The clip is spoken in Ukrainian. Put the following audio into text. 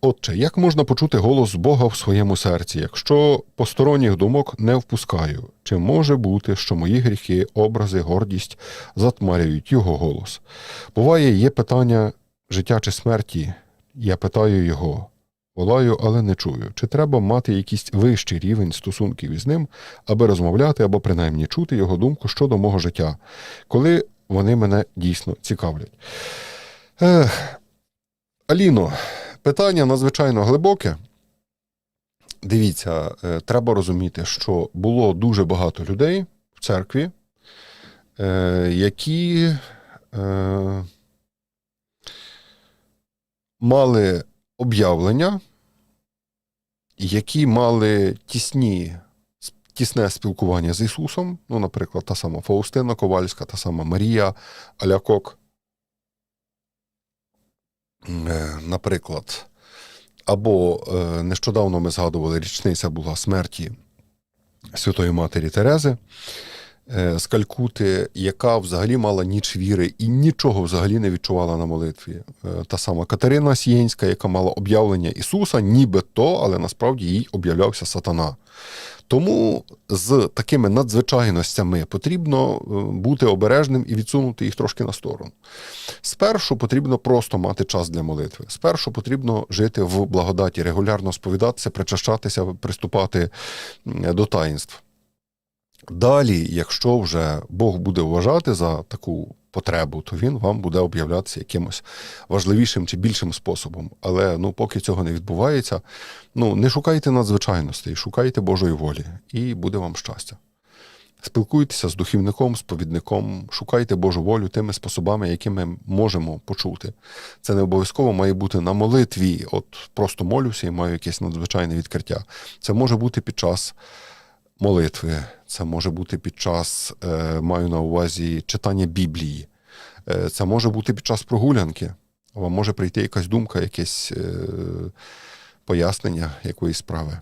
Отче, як можна почути голос Бога в своєму серці, якщо посторонніх думок не впускаю? Чи може бути, що мої гріхи, образи, гордість затмарюють його голос? Буває, є питання життя чи смерті. Я питаю його, волаю, але не чую. Чи треба мати якийсь вищий рівень стосунків із ним, аби розмовляти або принаймні чути його думку щодо мого життя, коли вони мене дійсно цікавлять? Ех, Аліно, питання надзвичайно глибоке. Дивіться, е, треба розуміти, що було дуже багато людей в церкві, е, які е, мали об'явлення, які мали тісні, тісне спілкування з Ісусом. Ну, наприклад, та сама Фаустина Ковальська, та сама Марія Алякок. Е, Наприклад, або е, нещодавно ми згадували, річниця була смерті Святої Матері Терези з Калькути, яка взагалі мала ніч віри і нічого взагалі не відчувала на молитві. Е, Та сама Катерина Сієнська, яка мала об'явлення Ісуса, ніби то, але насправді їй об'являвся сатана. Тому з такими надзвичайностями потрібно е, бути обережним і відсунути їх трошки на сторону. Спершу потрібно просто мати час для молитви. Спершу потрібно жити в благодаті, регулярно сповідатися, причащатися, приступати до таїнств. Далі, якщо вже Бог буде вважати за таку потребу, то він вам буде об'являтися якимось важливішим чи більшим способом. Але ну, поки цього не відбувається, ну не шукайте надзвичайностей, шукайте Божої волі, і буде вам щастя. Спілкуйтеся з духівником, сповідником, шукайте Божу волю тими способами, які ми можемо почути. Це не обов'язково має бути на молитві, от просто молюся і маю якесь надзвичайне відкриття. Це може бути під час молитви, це може бути під час, е, маю на увазі читання Біблії, е, це може бути під час прогулянки. Вам може прийти якась думка, якесь е, пояснення якоїсь справи.